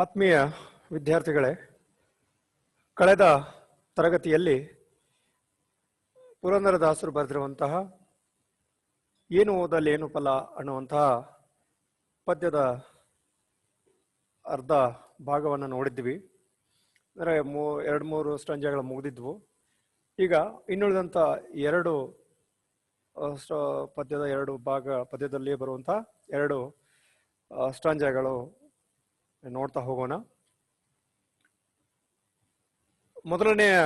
ಆತ್ಮೀಯ ವಿದ್ಯಾರ್ಥಿಗಳೇ, ಕಳೆದ ತರಗತಿಯಲ್ಲಿ ಪುರಂದರದಾಸರು ಬರೆದಿರುವಂತಹ ಏನು ಓದಲ್ಲಿ ಏನು ಫಲ ಅನ್ನುವಂತಹ ಪದ್ಯದ ಅರ್ಧ ಭಾಗವನ್ನು ನೋಡಿದ್ವಿ. ಅಂದರೆ ಮೂ, ಎರಡು ಮೂರು ಸ್ಟಂಜಗಳು ಮುಗಿದಿದ್ವು. ಈಗ ಇನ್ನುಳಿದಂಥ ಎರಡು ಪದ್ಯದ ಎರಡು ಭಾಗ ಪದ್ಯದಲ್ಲಿ ಬರುವಂಥ ಎರಡು ಸ್ಟಾಂಜಗಳು ನೋಡ್ತಾ ಹೋಗೋಣ. ಮೊದಲನೆಯ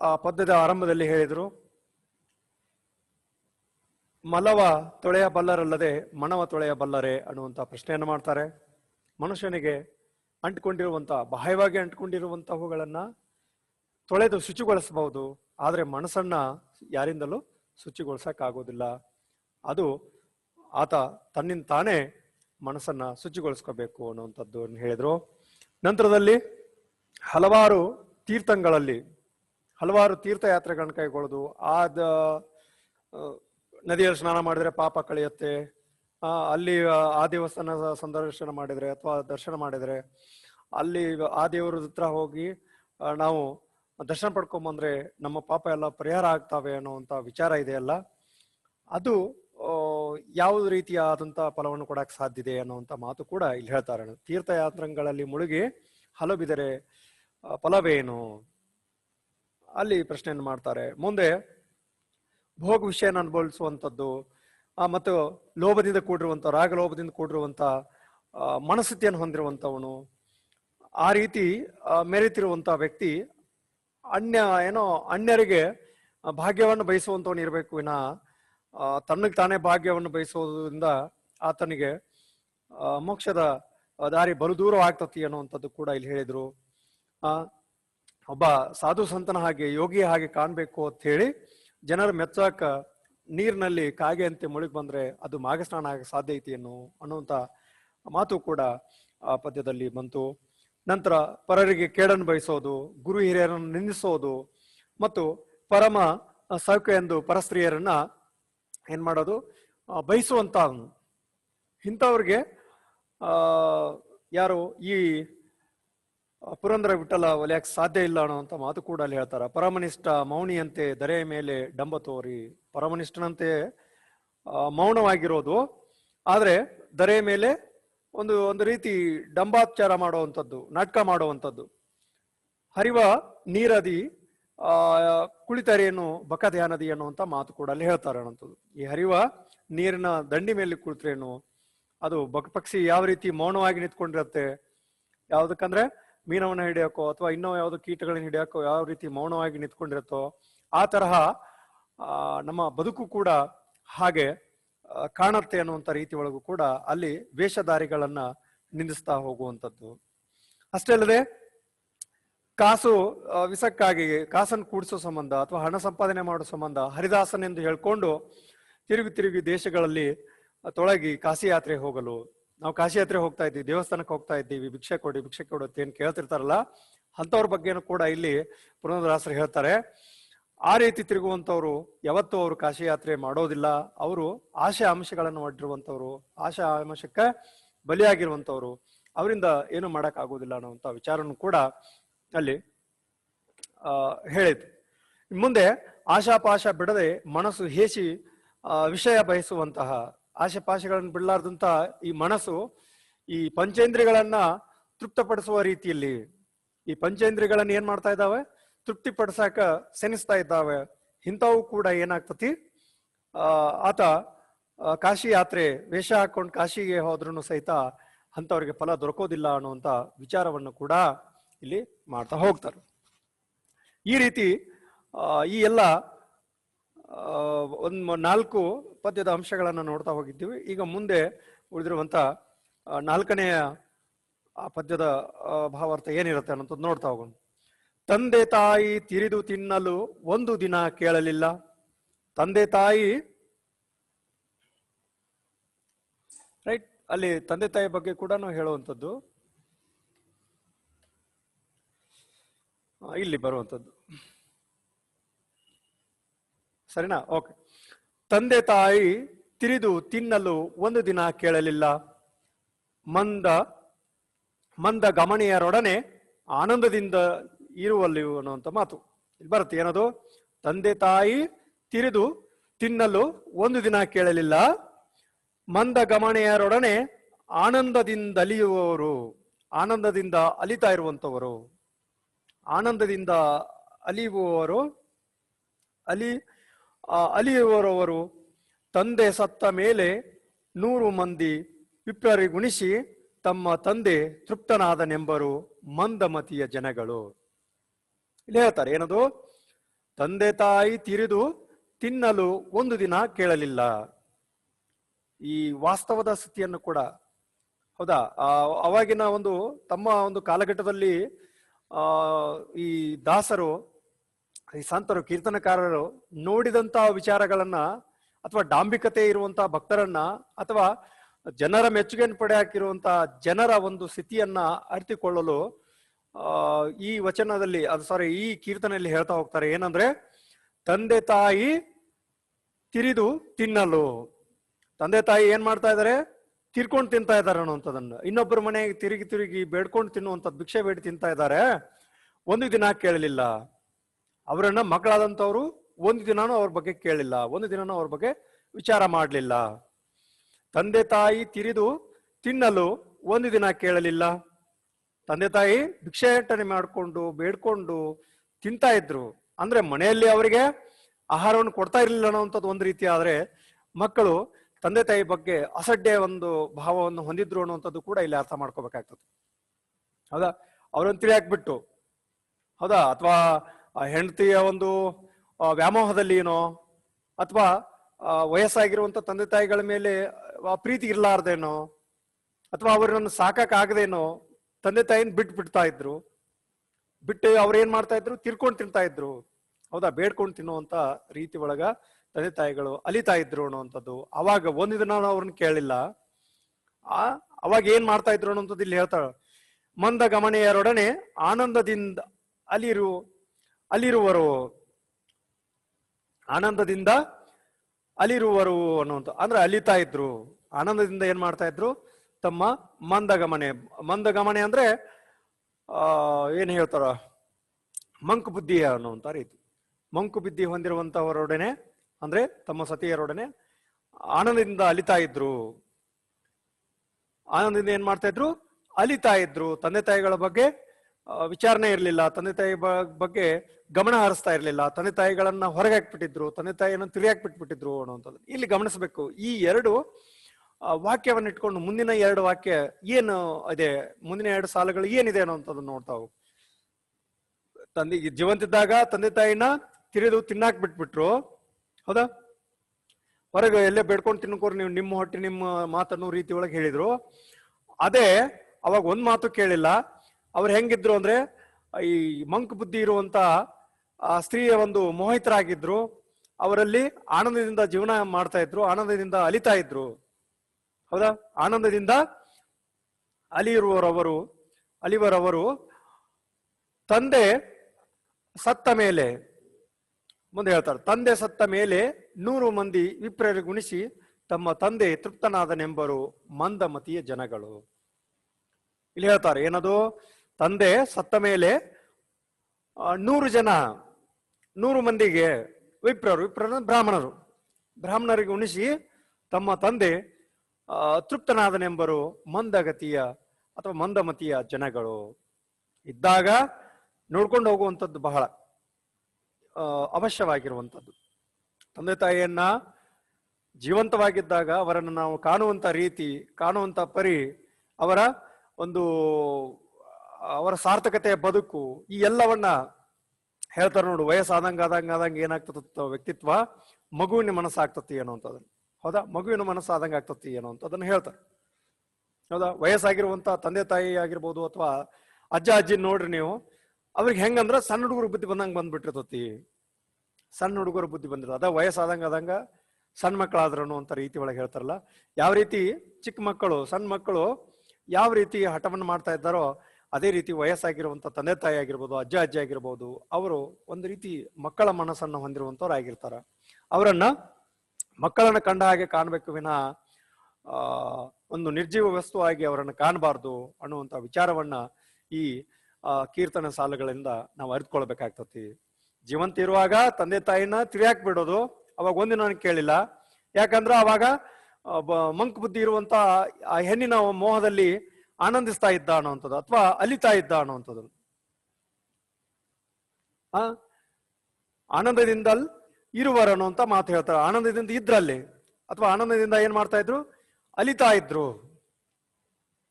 ಆ ಪದ್ಯದ ಆರಂಭದಲ್ಲಿ ಹೇಳಿದರು, ಮಲವ ತೊಳೆಯಬಲ್ಲರಲ್ಲದೆ ಮನವ ತೊಳೆಯಬಲ್ಲರೆ ಅನ್ನುವಂಥ ಪ್ರಶ್ನೆಯನ್ನು ಮಾಡ್ತಾರೆ. ಮನುಷ್ಯನಿಗೆ ಅಂಟ್ಕೊಂಡಿರುವಂಥ ಬಾಹ್ಯವಾಗಿ ಅಂಟ್ಕೊಂಡಿರುವಂಥವುಗಳನ್ನು ತೊಳೆದು ಶುಚಿಗೊಳಿಸಬಹುದು, ಆದರೆ ಮನಸ್ಸನ್ನ ಯಾರಿಂದಲೂ ಶುಚಿಗೊಳಿಸಕ್ಕಾಗೋದಿಲ್ಲ. ಅದು ಆತ ತನ್ನಿಂದ ತಾನೇ ಮನಸ್ಸನ್ನ ಶುಚಿಗೊಳಿಸ್ಕೋಬೇಕು ಅನ್ನುವಂಥದ್ದು ಹೇಳಿದ್ರು. ನಂತರದಲ್ಲಿ ಹಲವಾರು ತೀರ್ಥಗಳಲ್ಲಿ, ಹಲವಾರು ತೀರ್ಥಯಾತ್ರೆಗಳನ್ನ ಕೈಗೊಳ್ಳೋದು ಆದ ನದಿಯಲ್ಲಿ ಸ್ನಾನ ಮಾಡಿದ್ರೆ ಪಾಪ ಕಳೆಯುತ್ತೆ ಅಲ್ಲಿ, ಆ ದೇವಸ್ಥಾನ ಸಂದರ್ಶನ ಮಾಡಿದ್ರೆ ಅಥವಾ ದರ್ಶನ ಮಾಡಿದ್ರೆ, ಅಲ್ಲಿ ಆ ದೇವರ ಹತ್ರ ಹೋಗಿ ನಾವು ದರ್ಶನ ಪಡ್ಕೊಂಬಂದ್ರೆ ನಮ್ಮ ಪಾಪ ಎಲ್ಲ ಪರಿಹಾರ ಆಗ್ತಾವೆ ಅನ್ನುವಂತ ವಿಚಾರ ಇದೆಯಲ್ಲ. ಅದು ಯಾವ ರೀತಿಯಾದಂಥ ಫಲವನ್ನು ಕೊಡಕ್ಕೆ ಇದೆ ಅನ್ನುವಂತ ಮಾತು ಕೂಡ ಇಲ್ಲಿ ಹೇಳ್ತಾರೆ. ತೀರ್ಥಯಾತ್ರೆಗಳಲ್ಲಿ ಮುಳುಗಿ ಹಲಬಿದರೆ ಫಲವೇನು? ಅಲ್ಲಿ ಪ್ರಶ್ನೆಯನ್ನು ಮಾಡ್ತಾರೆ. ಮುಂದೆ ಭೋಗ ವಿಷಯನ ಅನುಭವಿಸುವಂಥದ್ದು ಮತ್ತು ಲೋಭದಿಂದ ಕೂಡಿರುವಂತ ರಾಗ ಲೋಭದಿಂದ ಕೂಡಿರುವಂತ ಆ, ಮನಸ್ಥಿತಿಯನ್ನು ಹೊಂದಿರುವಂತವನು ಆ ರೀತಿ ಮೆರೆತಿರುವಂಥ ವ್ಯಕ್ತಿ ಅನ್ಯ ಏನೋ ಅನ್ಯರಿಗೆ ಭಾಗ್ಯವನ್ನು ಬಯಸುವಂತವನು ಇರಬೇಕು ವಿನ ತನ್ನಗೆ ತಾನೇ ಭಾಗ್ಯವನ್ನು ಬಯಸುವುದರಿಂದ ಆತನಿಗೆ ಮೋಕ್ಷದ ದಾರಿ ಬಲು ದೂರ ಆಗ್ತತಿ ಅನ್ನುವಂಥದ್ದು ಕೂಡ ಇಲ್ಲಿ ಹೇಳಿದ್ರು. ಆ, ಒಬ್ಬ ಸಾಧು ಸಂತನ ಹಾಗೆ ಯೋಗಿ ಹಾಗೆ ಕಾಣ್ಬೇಕು ಅಂತ ಹೇಳಿ ಜನರ ಮೆಚ್ಚಾಕ ನೀರಿನಲ್ಲಿ ಕಾಗೆಯಂತೆ ಮುಳುಗಿ ಬಂದ್ರೆ ಅದು ಮಾಘಸ್ನಾನ ಆಗ ಸಾಧ್ಯ ಐತಿ ಏನು ಅನ್ನುವಂತ ಮಾತು ಕೂಡ ಆ ಪದ್ಯದಲ್ಲಿ ಬಂತು. ನಂತರ ಪರರಿಗೆ ಕೇಡನ್ನು ಬಯಸೋದು, ಗುರು ಹಿರಿಯರನ್ನು ನಿಂದಿಸೋದು ಮತ್ತು ಪರಮ ಸೌಖ್ಯ ಎಂದು ಪರಸ್ತ್ರೀಯರನ್ನ ಏನ್ ಮಾಡೋದು? ಬಯಸುವಂತ ಇಂಥವ್ರಿಗೆ ಯಾರು ಈ ಪುರಂದರ ವಿಠಲ ಒಲಿಯಕ್ ಸಾಧ್ಯ ಇಲ್ಲ ಅನ್ನುವಂತ ಮಾತು ಕೂಡ ಅಲ್ಲಿ ಹೇಳ್ತಾರ. ಪರಮನಿಷ್ಠ ಮೌನಿಯಂತೆ ದರೆಯ ಮೇಲೆ ಡಂಬ ತೋರಿ. ಪರಮನಿಷ್ಠನಂತೆ ಮೌನವಾಗಿರೋದು. ಆದರೆ ದರೆಯ ಮೇಲೆ ಒಂದು ಒಂದು ರೀತಿ ಡಂಬಾಚಾರ ಮಾಡುವಂಥದ್ದು, ನಾಟಕ ಮಾಡುವಂಥದ್ದು. ಹರಿವ ನೀರದಿ ಕುಳಿತರೇನು ಬಕಧ್ಯಾನದಿ ಅನ್ನುವಂತ ಮಾತು ಕೂಡ ಅಲ್ಲಿ ಹೇಳ್ತಾರೆ ಅನ್ನೋಂಥದ್ದು ಈ ಹರಿವ ನೀರಿನ ದಂಡಿ ಮೇಲೆ ಕುಳಿತರೇನು ಅದು ಬಕ ಪಕ್ಷಿ ಯಾವ ರೀತಿ ಮೌನವಾಗಿ ನಿಂತ್ಕೊಂಡಿರತ್ತೆ? ಯಾವ್ದಕ್ಕಂದ್ರೆ ಮೀನವನ್ನ ಹಿಡಿಯಕೋ ಅಥವಾ ಇನ್ನೂ ಯಾವ್ದು ಕೀಟಗಳನ್ನ ಹಿಡಿಯೋಕೋ ಯಾವ ರೀತಿ ಮೌನವಾಗಿ ನಿಂತ್ಕೊಂಡಿರುತ್ತೋ, ಆ ತರಹ ನಮ್ಮ ಬದುಕು ಕೂಡ ಹಾಗೆ ಕಾಣತ್ತೆ ಅನ್ನುವಂತ ರೀತಿ ಒಳಗೂ ಕೂಡ ಅಲ್ಲಿ ವೇಷಧಾರಿಗಳನ್ನ ನಿಂದಿಸ್ತಾ ಹೋಗುವಂಥದ್ದು. ಅಷ್ಟೇ ಅಲ್ಲದೆ ಕಾಸು ವಿಸಕ್ಕಾಗಿ ಕಾಸನ್ನು ಕೂಡಿಸೋ ಸಂಬಂಧ ಅಥವಾ ಹಣ ಸಂಪಾದನೆ ಮಾಡೋ ಸಂಬಂಧ ಹರಿದಾಸನೆಂದು ಹೇಳ್ಕೊಂಡು ತಿರುಗಿ ತಿರುಗಿ ದೇಶಗಳಲ್ಲಿ ತೊಳಗಿ ಕಾಶಿ ಯಾತ್ರೆ ಹೋಗಲು. ನಾವು ಕಾಶಿ ಯಾತ್ರೆ ಹೋಗ್ತಾ ಇದ್ದೀವಿ, ದೇವಸ್ಥಾನಕ್ಕೆ ಹೋಗ್ತಾ ಇದ್ದೀವಿ, ಭಿಕ್ಷೆ ಕೊಡಿ, ಭಿಕ್ಷೆ ಕೊಡು ಅಂತ ಏನು ಕೇಳ್ತಿರ್ತಾರಲ್ಲ, ಅಂಥವ್ರ ಬಗ್ಗೆನೂ ಕೂಡ ಇಲ್ಲಿ ಪುರಂದರಾಸರು ಹೇಳ್ತಾರೆ. ಆ ರೀತಿ ತಿರುಗುವಂತವ್ರು ಯಾವತ್ತೂ ಅವರು ಕಾಶಿ ಯಾತ್ರೆ ಮಾಡೋದಿಲ್ಲ. ಅವರು ಆಶೆ ಅಂಶಗಳನ್ನು ಒಡ್ಡಿರುವಂತವ್ರು ಆಶಾ ಅಂಶಕ್ಕೆ ಬಲಿಯಾಗಿರುವಂತವ್ರು ಅವರಿಂದ ಏನು ಮಾಡೋಕ್ಕಾಗೋದಿಲ್ಲ ವಿಚಾರನೂ ವಿಚಾರನು ಕೂಡ ಅಲ್ಲಿ ಹೇಳಿತು. ಮುಂದೆ ಆಶಾಪಾಶ ಬಿಡದೆ ಮನಸ್ಸು ಹೇಸಿ ವಿಷಯ ಬಯಸುವಂತಹ ಆಶಾಪಾಶಗಳನ್ನು ಬಿಡಲಾರ್ದಂತಹ ಈ ಮನಸ್ಸು ಈ ಪಂಚೇಂದ್ರಿಗಳನ್ನ ತೃಪ್ತಪಡಿಸುವ ರೀತಿಯಲ್ಲಿ, ಈ ಪಂಚೇಂದ್ರಿಗಳನ್ನ ಏನ್ ಮಾಡ್ತಾ ಇದ್ದಾವೆ? ತೃಪ್ತಿಪಡಿಸಾಕ ಸೆನಿಸ್ತಾ ಇದ್ದಾವೆ. ಇಂಥವು ಕೂಡ ಏನಾಗ್ತತಿ? ಆತ ಕಾಶಿ ಯಾತ್ರೆ, ವೇಷ ಹಾಕೊಂಡು ಕಾಶಿಗೆ ಹೋದ್ರೂ ಸಹಿತ ಅಂಥವ್ರಿಗೆ ಫಲ ದೊರಕೋದಿಲ್ಲ ಅನ್ನುವಂತ ವಿಚಾರವನ್ನು ಕೂಡ ಇಲ್ಲಿ ಮಾಡ್ತಾ ಹೋಗ್ತಾರೆ. ಈ ರೀತಿ ಈ ಎಲ್ಲ ಒಂದು ನಾಲ್ಕು ಪದ್ಯದ ಅಂಶಗಳನ್ನು ನೋಡ್ತಾ ಹೋಗಿದ್ದೀವಿ. ಈಗ ಮುಂದೆ ಉಳಿದಿರುವಂತ ನಾಲ್ಕನೆಯ ಆ, ಪದ್ಯದ ಭಾವಾರ್ಥ ಏನಿರುತ್ತೆ ಅನ್ನೋದು ನೋಡ್ತಾ ಹೋಗೋಣ. ತಂದೆ ತಾಯಿ ತಿರಿದು ತಿನ್ನಲು ಒಂದು ದಿನ ಕೇಳಲಿಲ್ಲ. ತಂದೆ ತಾಯಿ, ರೈಟ್, ಅಲ್ಲಿ ತಂದೆ ತಾಯಿ ಬಗ್ಗೆ ಕೂಡ ಹೇಳುವಂಥದ್ದು ಇಲ್ಲಿ ಬರುವಂಥದ್ದು. ಸರಿನಾ? ಓಕೆ ತಂದೆ ತಾಯಿ ತಿರಿದು ತಿನ್ನಲು ಒಂದು ದಿನ ಕೇಳಲಿಲ್ಲ. ಮಂದ ಮಂದ ಗಮನೀಯರೊಡನೆ ಆನಂದದಿಂದ ಇರುವಲ್ಲಿ ಅನ್ನುವಂಥ ಮಾತು. ಇಲ್ಲಿ ಬರುತ್ತೆ, ಏನದು? ತಂದೆ ತಾಯಿ ತಿರಿದು ತಿನ್ನಲು ಒಂದು ದಿನ ಕೇಳಲಿಲ್ಲ. ಮಂದ ಗಮನೆಯರೊಡನೆ ಆನಂದದಿಂದ ಅಲಿಯುವವರು ಆನಂದದಿಂದ ಅಲಿತಾ ಇರುವಂತವರು ಆನಂದದಿಂದ ಅಲಿಯುವವರು, ಅಲಿ ಅಲಿಯುವರವರು ತಂದೆ ಸತ್ತ ಮೇಲೆ ನೂರು ಮಂದಿ ವಿಪ್ರರಿಗುಣಿಸಿ ತಮ್ಮ ತಂದೆ ತೃಪ್ತನಾದನೆಂಬರು ಮಂದಮತಿಯ ಜನಗಳು. ಇಲ್ಲಿ ಹೇಳ್ತಾರೆ, ಏನದು? ತಂದೆ ತಾಯಿ ತಿರಿದು ತಿನ್ನಲು ಒಂದು ದಿನ ಕೇಳಲಿಲ್ಲ. ಈ ವಾಸ್ತವದ ಸ್ಥಿತಿಯನ್ನು ಕೂಡ, ಹೌದಾ? ಅವಾಗಿನ ಒಂದು ತಮ್ಮ ಒಂದು ಕಾಲಘಟ್ಟದಲ್ಲಿ ಈ ದಾಸರು, ಈ ಸಂತರು, ಕೀರ್ತನಕಾರರು ನೋಡಿದಂತ ವಿಚಾರಗಳನ್ನ ಅಥವಾ ಡಾಂಬಿಕತೆ ಇರುವಂತಹ ಭಕ್ತರನ್ನ ಅಥವಾ ಜನರ ಮೆಚ್ಚುಗೆಯನ್ನು ಪಡೆ ಹಾಕಿರುವಂತ ಜನರ ಒಂದು ಸ್ಥಿತಿಯನ್ನ ಅರಿತುಕೊಳ್ಳಲು, ಆ, ಈ ವಚನದಲ್ಲಿ, ಅದು ಸಾರಿ ಈ ಕೀರ್ತನೆಯಲ್ಲಿ ಹೇಳ್ತಾ ಹೋಗ್ತಾರೆ. ಏನಂದ್ರೆ, ತಂದೆ ತಾಯಿ ತಿರಿದು ತಿನ್ನಲು. ತಂದೆ ತಾಯಿ ಏನ್ ಮಾಡ್ತಾ ಇದಾರೆ? ತಿರ್ಕೊಂಡು ತಿಂತಾ ಇದಾರೆ ಅನ್ನೋಂಥದ್ದನ್ನು ಇನ್ನೊಬ್ಬರ ಮನೆಗೆ ತಿರುಗಿ ತಿರುಗಿ ಬೇಡ್ಕೊಂಡು ತಿನ್ನುವಂಥದ್ದು ಭಿಕ್ಷೆ ಬೇಡಿ ತಿಂತಾ ಇದ್ದಾರೆ. ಒಂದು ದಿನ ಕೇಳಲಿಲ್ಲ. ಅವರನ್ನ ಮಕ್ಕಳಾದಂಥವ್ರು ಒಂದು ದಿನಾನೂ ಅವ್ರ ಬಗ್ಗೆ ಕೇಳಿಲ್ಲ. ಒಂದು ದಿನಾನು ಅವ್ರ ಬಗ್ಗೆ ವಿಚಾರ ಮಾಡಲಿಲ್ಲ. ತಂದೆ ತಾಯಿ ತಿರಿದು ತಿನ್ನಲು ಒಂದು ದಿನ ಕೇಳಲಿಲ್ಲ. ತಂದೆ ತಾಯಿ ಭಿಕ್ಷೆ ಭಿಕ್ಷಾಟನೆ ಮಾಡಿಕೊಂಡು ಬೇಡ್ಕೊಂಡು ತಿಂತಾ ಇದ್ರು. ಅಂದ್ರೆ ಮನೆಯಲ್ಲಿ ಅವರಿಗೆ ಆಹಾರವನ್ನು ಕೊಡ್ತಾ ಇರಲಿಲ್ಲ ಅನ್ನೋಂಥದ್ದು ಒಂದು ರೀತಿ ಆದ್ರೆ ಮಕ್ಕಳು ತಂದೆ ತಾಯಿ ಬಗ್ಗೆ ಅಸಡ್ಡೆ ಒಂದು ಭಾವವನ್ನು ಹೊಂದಿದ್ರು ಅನ್ನುವಂಥದ್ದು ಕೂಡ ಇಲ್ಲಿ ಅರ್ಥ ಮಾಡ್ಕೋಬೇಕಾಗ್ತದೆ. ಹೌದಾ? ಅವ್ರನ್ನ ತಿಳಿಯಾಕ್ಬಿಟ್ಟು, ಹೌದಾ? ಅಥವಾ ಹೆಂಡತಿಯ ಒಂದು ವ್ಯಾಮೋಹದಲ್ಲಿ ಏನೋ, ಅಥವಾ ವಯಸ್ಸಾಗಿರುವಂತ ತಂದೆ ತಾಯಿಗಳ ಮೇಲೆ ಪ್ರೀತಿ ಇರ್ಲಾರ್ದೇನೋ, ಅಥವಾ ಅವರನ್ನು ಆಗದೇನೋ ತಂದೆ ತಾಯಿನ ಬಿಟ್ಟು ಬಿಡ್ತಾ ಇದ್ರು, ಬಿಟ್ಟು ಅವ್ರ ಏನ್ ಮಾಡ್ತಾ ಇದ್ರು? ತಿರ್ಕೊಂಡು ತಿಂತಾ ಇದ್ರು. ಹೌದಾ? ಬೇಡ್ಕೊಂಡು ತಿನ್ನುವಂತ ರೀತಿ ಒಳಗ ತಂದೆ ತಾಯಿಗಳು ಅಲಿತಾ ಇದ್ರು ಅನ್ನುವಂಥದ್ದು. ಅವಾಗ ಒಂದು ದಿನ ಅವ್ರನ್ನ ಕೇಳಿಲ್ಲ. ಆ, ಅವಾಗ ಏನ್ ಮಾಡ್ತಾ ಇದ್ರು ಅನ್ನೋಂಥದ್ದು ಇಲ್ಲಿ ಹೇಳ್ತಾಳ. ಮಂದ ಗಮನೆಯರೊಡನೆ ಆನಂದದಿಂದ ಅಲಿರು, ಅಲಿರುವರು. ಆನಂದದಿಂದ ಅಲಿರುವರು ಅನ್ನುವಂಥ ಅಂದ್ರೆ ಅಲಿತಾ ಇದ್ರು. ಆನಂದದಿಂದ ಏನ್ ಮಾಡ್ತಾ ಇದ್ರು? ತಮ್ಮ ಮಂದ ಗಮನೆ. ಮಂದ ಗಮನೆ ಅಂದ್ರೆ, ಆ, ಏನ್ ಹೇಳ್ತಾರ? ಮಂಕು ಬುದ್ಧಿ ಅನ್ನುವಂಥ ರೀತಿ. ಮಂಕು ಬುದ್ಧಿ ಹೊಂದಿರುವಂತವರೊಡನೆ ಅಂದ್ರೆ ತಮ್ಮ ಸತಿಯರೊಡನೆ ಆನಂದದಿಂದ ಅಲಿತಾ ಇದ್ರು. ಆನಂದದಿಂದ ಏನ್ ಮಾಡ್ತಾ ಇದ್ರು? ಅಲಿತಾ ಇದ್ರು. ತಂದೆ ತಾಯಿಗಳ ಬಗ್ಗೆ ವಿಚಾರಣೆ ಇರಲಿಲ್ಲ. ತಂದೆ ತಾಯಿ ಬಗ್ಗೆ ಗಮನ ಹರಿಸ್ತಾ ಇರಲಿಲ್ಲ. ತಂದೆ ತಾಯಿಗಳನ್ನ ಹೊರಗೆ ಹಾಕ್ಬಿಟ್ಟಿದ್ರು. ತಂದೆ ತಾಯಿಯನ್ನು ತಿರುಗಾಕ್ ಬಿಟ್ಬಿಟ್ಟಿದ್ರು ಅನ್ನುವಂಥದ್ದು ಇಲ್ಲಿ ಗಮನಿಸಬೇಕು. ಈ ಎರಡು ವಾಕ್ಯವನ್ನು ಇಟ್ಕೊಂಡು ಮುಂದಿನ ಎರಡು ವಾಕ್ಯ ಏನು ಇದೆ? ಮುಂದಿನ ಎರಡು ಸಾಲುಗಳು ಏನಿದೆ ಅನ್ನೋಂಥದ್ದು ನೋಡ್ತಾ ತಂದೆ, ಜೀವಂತಿದ್ದಾಗ ತಂದೆ ತಾಯಿನ ತಿರಿದು ತಿನ್ನಾಕ್ ಬಿಟ್ಬಿಟ್ರು ಹೌದಾ? ಹೊರಗೆ ಎಲ್ಲೇ ಬೇಡ್ಕೊಂಡು ತಿನ್ಕೋರು ನೀವು ನಿಮ್ಮ ಹೊಟ್ಟೆ, ನಿಮ್ಮ ಮಾತನ್ನು ರೀತಿ ಒಳಗೆ ಹೇಳಿದ್ರು. ಅದೇ, ಅವಾಗ ಒಂದ್ ಮಾತು ಕೇಳಿಲ್ಲ. ಅವ್ರು ಹೆಂಗಿದ್ರು ಅಂದ್ರೆ, ಈ ಮಂಕ್ ಬುದ್ಧಿ ಇರುವಂತ ಸ್ತ್ರೀಯ ಒಂದು ಮೋಹಿತರಾಗಿದ್ರು. ಅವರಲ್ಲಿ ಆನಂದದಿಂದ ಜೀವನ ಮಾಡ್ತಾ ಇದ್ರು, ಆನಂದದಿಂದ ಅಲಿತಾ ಇದ್ರು. ಹೌದಾ? ಆನಂದದಿಂದ ಅಲಿಯುವರವರು, ಅಲಿವರವರು ತಂದೆ ಸತ್ತ ಮೇಲೆ ಮುಂದೆ ಹೇಳ್ತಾರೆ, ತಂದೆ ಸತ್ತ ಮೇಲೆ ನೂರು ಮಂದಿ ವಿಪ್ರರು ಗುಣಿಸಿ ತಮ್ಮ ತಂದೆ ತೃಪ್ತನಾದನೆಂಬರು ಮಂದಮತಿಯ ಜನಗಳು. ಇಲ್ಲಿ ಹೇಳ್ತಾರೆ, ಏನದು? ತಂದೆ ಸತ್ತ ಮೇಲೆ ನೂರು ಜನ, ನೂರು ಮಂದಿಗೆ ವಿಪ್ರರು ವಿಪ್ರರು ಬ್ರಾಹ್ಮಣರು. ಬ್ರಾಹ್ಮಣರಿಗೆ ಉಣಿಸಿ ತಮ್ಮ ತಂದೆ ತೃಪ್ತನಾದನೆಂಬರು ಮಂದಗತಿಯ ಅಥವಾ ಮಂದಮತಿಯ ಜನಗಳು. ಇದ್ದಾಗ ನೋಡ್ಕೊಂಡು ಹೋಗುವಂಥದ್ದು ಬಹಳ. ಅವಶ್ಯವಾಗಿರುವಂಥದ್ದು. ತಂದೆ ತಾಯಿಯನ್ನ ಜೀವಂತವಾಗಿದ್ದಾಗ ಅವರನ್ನು ನಾವು ಕಾಣುವಂತ ರೀತಿ ಕಾಣುವಂತ ಪರಿ, ಅವರ ಒಂದು, ಅವರ ಸಾರ್ಥಕತೆಯ ಬದುಕು, ಈ ಎಲ್ಲವನ್ನ ಹೇಳ್ತಾರೆ ನೋಡು, ವಯಸ್ಸಾದಂಗ ಆದಂಗ ಆದಂಗ ಏನಾಗ್ತದ ವ್ಯಕ್ತಿತ್ವ, ಮಗುವಿನ ಮನಸ್ಸಾಗ್ತತಿ ಅನ್ನೋಂಥದ್ದನ್ನ ಹೌದಾ? ಮಗುವಿನ ಮನಸ್ಸಾದಂಗ ಆಗ್ತತಿ ಅದನ್ನು ಹೇಳ್ತಾರೆ. ಹೌದಾ? ವಯಸ್ಸಾಗಿರುವಂತ ತಂದೆ ತಾಯಿ ಆಗಿರ್ಬೋದು ಅಥವಾ ಅಜ್ಜ, ಅಜ್ಜಿ ನೋಡ್ರಿ ನೀವು ಅವ್ರಿಗೆ ಹೆಂಗಂದ್ರ ಸಣ್ಣ ಹುಡುಗರು ಬುದ್ಧಿ ಬಂದಂಗೆ ಬಂದ್ಬಿಟ್ಟಿರ್ತತಿ. ಸಣ್ಣ ಹುಡುಗರು ಬುದ್ಧಿ ಬಂದಿರ್ತದೆ ಅದ ವಯಸ್ಸಾದಂಗ ಆದಂಗ ಸಣ್ಣ ಮಕ್ಕಳಾದ್ರೂ ಅಂತ ರೀತಿ ಒಳಗೆ ಹೇಳ್ತಾರಲ್ಲ. ಯಾವ ರೀತಿ ಚಿಕ್ಕ ಮಕ್ಕಳು, ಸಣ್ಣ ಮಕ್ಕಳು ಯಾವ ರೀತಿ ಹಠವನ್ನು ಮಾಡ್ತಾ ಇದ್ದಾರೋ ಅದೇ ರೀತಿ ವಯಸ್ಸಾಗಿರುವಂತ ತಂದೆ ತಾಯಿ ಆಗಿರ್ಬೋದು, ಅಜ್ಜ ಅಜ್ಜಿ ಆಗಿರ್ಬೋದು, ಅವರು ಒಂದು ರೀತಿ ಮಕ್ಕಳ ಮನಸ್ಸನ್ನು ಹೊಂದಿರುವಂತವ್ರು ಆಗಿರ್ತಾರ. ಅವರನ್ನ ಮಕ್ಕಳನ್ನ ಕಂಡ ಹಾಗೆ ಕಾಣಬೇಕು ವಿನ ಒಂದು ನಿರ್ಜೀವ ವಸ್ತುವಾಗಿ ಅವರನ್ನು ಕಾಣಬಾರ್ದು ಅನ್ನುವಂತ ವಿಚಾರವನ್ನ ಈ ಕೀರ್ತನ ಸಾಲುಗಳಿಂದ ನಾವು ಅರಿತುಕೊಳ್ಬೇಕಾಗ್ತತಿ. ಜೀವಂತ ಇರುವಾಗ ತಂದೆ ತಾಯಿನ ತಿರ್ಯಾಕ್ ಬಿಡೋದು ಅವಾಗ ಒಂದಿನ ನಾನು ಕೇಳಿಲ್ಲ. ಯಾಕಂದ್ರ ಅವಾಗ ಆ, ಮಂಕ್ ಬುದ್ಧಿ ಇರುವಂತ ಆ ಹೆಣ್ಣಿನ ಮೋಹದಲ್ಲಿ ಆನಂದಿಸ್ತಾ ಇದ್ದ ಅನ್ನುವಂಥದ್ದು ಅಥವಾ ಅಲಿತಾ ಇದ್ದ ಅನ್ನುವಂಥದ್ದು. ಆ? ಆನಂದದಿಂದಲ್ ಇರುವರು ಅನ್ನುವಂತ ಮಾತು ಹೇಳ್ತಾರೆ. ಆನಂದದಿಂದ ಇದ್ರಲ್ಲಿ ಅಥವಾ ಆನಂದದಿಂದ ಏನ್ ಮಾಡ್ತಾ ಇದ್ರು? ಅಲಿತಾ ಇದ್ರು.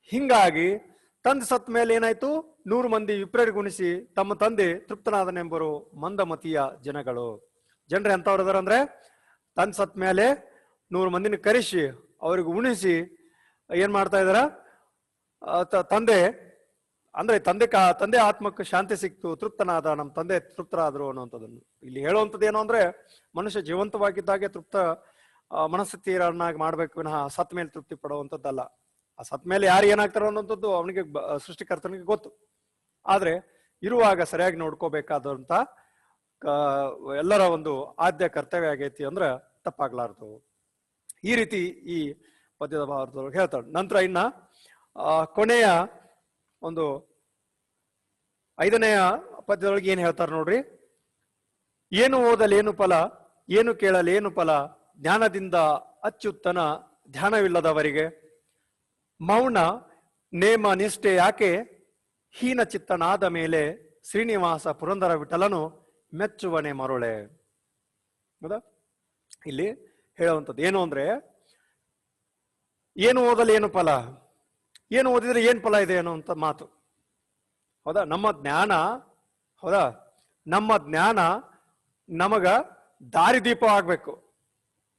ಹಿಂಗಾಗಿ ತಂದೆ ಸತ್ ಮೇಲೆ ಏನಾಯ್ತು? ನೂರು ಮಂದಿ ವಿಪ್ರರಿ ಗುಣಿಸಿ ತಮ್ಮ ತಂದೆ ತೃಪ್ತನಾದನೆಂಬರು ಮಂದಮತಿಯ ಜನಗಳು. ಜನರು ಎಂಥವ್ರು ಅದಾರ ತಂದೆ ಸತ್ ಮೇಲೆ ನೂರು ಮಂದಿನ ಕರೆಸಿ ಅವ್ರಿಗೆ ಉಣಿಸಿ ಏನ್ ಮಾಡ್ತಾ ಇದಾರ? ತಂದೆ, ಅಂದ್ರೆ ತಂದೆ ಕಾ, ತಂದೆ ಆತ್ಮಕ್ಕೆ ಶಾಂತಿ ಸಿಕ್ತು, ತೃಪ್ತನಾದ ನಮ್ಮ ತಂದೆ ತೃಪ್ತರಾದರು ಅನ್ನುವಂಥದ್ದನ್ನು. ಇಲ್ಲಿ ಹೇಳುವಂಥದ್ದು ಏನು ಅಂದ್ರೆ, ಮನುಷ್ಯ ಜೀವಂತವಾಗಿದ್ದಾಗೆ ತೃಪ್ತ ಮನಸ್ಥಿತಿಯನ್ನಾಗಿ ಮಾಡ್ಬೇಕು ವಿನಃ ಸತ್ ಮೇಲೆ ತೃಪ್ತಿ ಪಡುವಂಥದ್ದಲ್ಲ. ಆ ಸತ್ ಮೇಲೆ ಯಾರು ಏನಾಗ್ತಾರೋ ಅನ್ನೋಂಥದ್ದು ಅವನಿಗೆ ಸೃಷ್ಟಿಕರ್ತನಿಗೆ ಗೊತ್ತು. ಆದ್ರೆ ಇರುವಾಗ ಸರಿಯಾಗಿ ನೋಡ್ಕೋಬೇಕಾದಂಥ ಎಲ್ಲರ ಒಂದು ಆದ್ಯ ಕರ್ತವ್ಯ ಆಗೈತಿ ಅಂದ್ರೆ ತಪ್ಪಾಗ್ಲಾರ್ದು. ಈ ರೀತಿ ಈ ಪದ್ಯದ ಭಾರತದೊಳಗೆ ಹೇಳ್ತಾರೆ ನಂತರ ಇನ್ನ ಕೊನೆಯ ಒಂದು ಐದನೆಯ ಪದ್ಯದೊಳಗೆ ಏನು ಹೇಳ್ತಾರೆ ನೋಡ್ರಿ? ಏನು ಓದಲೇನು ಫಲ, ಏನು ಕೇಳಲೇನು ಫಲ, ಜ್ಞಾನದಿಂದ ಅಚ್ಚುತ್ತನ ಧ್ಯಾನವಿಲ್ಲದವರಿಗೆ ಮೌನ, ನೇಮ, ನಿಷ್ಠೆ ಯಾಕೆ ಹೀನ ಚಿತ್ತನಾದ ಮೇಲೆ ಶ್ರೀನಿವಾಸ ಪುರಂದರ ವಿಠಲನು ಮೆಚ್ಚುವನೆ ಮರುಳೆ. ಹೌದಾ? ಇಲ್ಲಿ ಹೇಳುವಂಥದ್ದು ಏನು ಅಂದ್ರೆ, ಏನು ಓದಲು ಏನು ಫಲ? ಏನು ಓದಿದ್ರೆ ಏನು ಫಲ ಇದೆ ಅನ್ನುವಂಥ ಮಾತು. ಹೌದಾ? ನಮ್ಮ ಜ್ಞಾನ, ಹೌದಾ? ನಮ್ಮ ಜ್ಞಾನ ನಮಗ ದಾರಿದೀಪ ಆಗ್ಬೇಕು.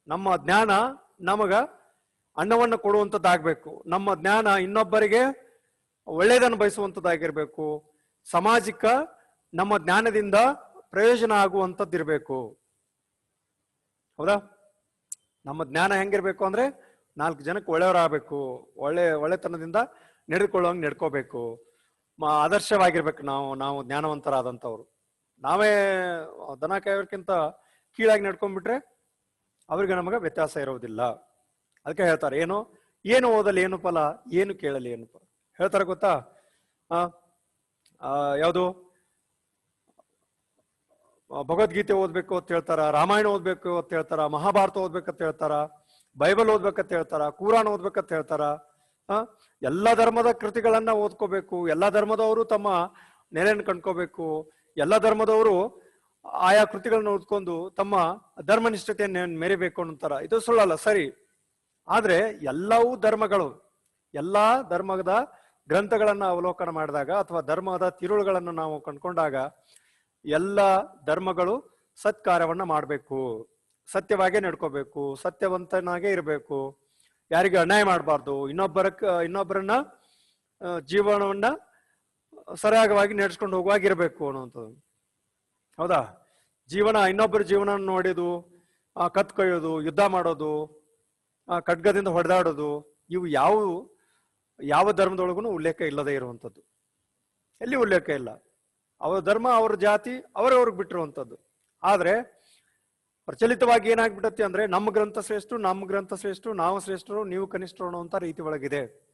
ನಮ್ಮ ಜ್ಞಾನ ನಮಗ ಅನ್ನವನ್ನು ಕೊಡುವಂಥದ್ದಾಗಬೇಕು. ನಮ್ಮ ಜ್ಞಾನ ಇನ್ನೊಬ್ಬರಿಗೆ ಒಳ್ಳೆಯದನ್ನು ಬಯಸುವಂಥದ್ದಾಗಿರ್ಬೇಕು ಸಾಮಾಜಿಕ ನಮ್ಮ ಜ್ಞಾನದಿಂದ ಪ್ರಯೋಜನ ಆಗುವಂಥದ್ದಿರ್ಬೇಕು ಹೌದಾ? ನಮ್ಮ ಜ್ಞಾನ ಹೆಂಗಿರ್ಬೇಕು ಅಂದ್ರೆ ನಾಲ್ಕು ಜನಕ್ಕೆ ಒಳ್ಳೆಯವರಾಗಬೇಕು. ಒಳ್ಳೆ, ಒಳ್ಳೆತನದಿಂದ ನಡೆದುಕೊಳ್ಳೋಂಗೆ ನಡ್ಕೋಬೇಕು. ಆದರ್ಶವಾಗಿರ್ಬೇಕು ನಾವು ನಾವು ಜ್ಞಾನವಂತರಾದಂಥವ್ರು. ನಾವೇ ದನ ಕಾಯೋರ್ಕಿಂತ ಕೀಳಾಗಿ ನಡ್ಕೊಂಡ್ಬಿಟ್ರೆ ಅವ್ರಿಗೆ ನಮಗೆ ವ್ಯತ್ಯಾಸ ಇರೋದಿಲ್ಲ. ಅದಕ್ಕೆ ಹೇಳ್ತಾರೆ, ಏನು ಏನು ಓದಲಿ, ಏನು ಫಲ, ಏನು ಕೇಳಲಿ, ಏನು ಫಲ? ಹೇಳ್ತಾರೆ ಗೊತ್ತಾ? ಆ ಯಾವುದು? ಭಗವದ್ಗೀತೆ ಓದ್ಬೇಕು ಅಂತ ಹೇಳ್ತಾರ? ರಾಮಾಯಣ ಓದ್ಬೇಕು ಅಂತ ಹೇಳ್ತಾರ? ಮಹಾಭಾರತ ಓದ್ಬೇಕಂತ ಹೇಳ್ತಾರ? ಬೈಬಲ್ ಓದ್ಬೇಕಂತ ಹೇಳ್ತಾರ? ಕುರಾನ್ ಓದ್ಬೇಕಂತ ಹೇಳ್ತಾರ? ಎಲ್ಲಾ ಧರ್ಮದ ಕೃತಿಗಳನ್ನ ಓದ್ಕೋಬೇಕು. ಎಲ್ಲ ಧರ್ಮದವರು ತಮ್ಮ ನೆಲೆಯನ್ನು ಕಂಡ್ಕೋಬೇಕು. ಎಲ್ಲ ಧರ್ಮದವರು ಆಯಾ ಕೃತಿಗಳನ್ನ ಓದ್ಕೊಂಡು ತಮ್ಮ ಧರ್ಮನಿಷ್ಠತೆಯನ್ನು ಮೆರಿಬೇಕು ಅಂತಾರ ಇದು ಸುಳ್ಳಲ್ಲ, ಸರಿ. ಆದ್ರೆ ಎಲ್ಲವೂ ಧರ್ಮಗಳು. ಎಲ್ಲಾ ಧರ್ಮದ ಗ್ರಂಥಗಳನ್ನ ಅವಲೋಕನ ಮಾಡಿದಾಗ ಅಥವಾ ಧರ್ಮದ ತಿರುಳುಗಳನ್ನು ನಾವು ಕಂಡ್ಕೊಂಡಾಗ ಎಲ್ಲ ಧರ್ಮಗಳು ಸತ್ಕಾರ್ಯವನ್ನ ಮಾಡಬೇಕು, ಸತ್ಯವಾಗೇ ನಡ್ಕೋಬೇಕು, ಸತ್ಯವಂತನಾಗೆ ಇರಬೇಕು, ಯಾರಿಗೆ ಅನ್ಯಾಯ ಮಾಡಬಾರ್ದು ಇನ್ನೊಬ್ಬರ ಇನ್ನೊಬ್ಬರನ್ನ ಜೀವನವನ್ನ ಸರಿಯಾಗವಾಗಿ ನಡೆಸ್ಕೊಂಡು ಹೋಗುವಾಗಿರ್ಬೇಕು ಅನ್ನುವಂಥದ್ದು. ಹೌದಾ? ಜೀವನ, ಇನ್ನೊಬ್ಬರ ಜೀವನ ನೋಡಿದು, ಆ ಕತ್ ಕೊಯ್ಯೋದು ಯುದ್ಧ ಮಾಡೋದು ಖಡ್ಗದಿಂದ ಹೊಡೆದಾಡೋದು, ಇವು ಯಾವ ಯಾವ ಧರ್ಮದೊಳಗೂ ಉಲ್ಲೇಖ ಇಲ್ಲದೆ ಇರುವಂಥದ್ದು. ಎಲ್ಲಿ ಉಲ್ಲೇಖ ಇಲ್ಲ. ಅವರ ಧರ್ಮ, ಅವರ ಜಾತಿ ಅವರವ್ರಿಗೆ ಬಿಟ್ಟಿರುವಂಥದ್ದು. ಆದರೆ, ಪ್ರಚಲಿತವಾಗಿ ಏನಾಗ್ಬಿಟ್ಟತಿ ಅಂದ್ರೆ, ನಮ್ಮ ಗ್ರಂಥ ಶ್ರೇಷ್ಠ ನಮ್ಮ ಗ್ರಂಥ ಶ್ರೇಷ್ಠ ನಾವು ಶ್ರೇಷ್ಠರು, ನೀವು ಕನಿಷ್ಠರು ಅನ್ನುವಂಥ ರೀತಿ ಒಳಗಿದೆ.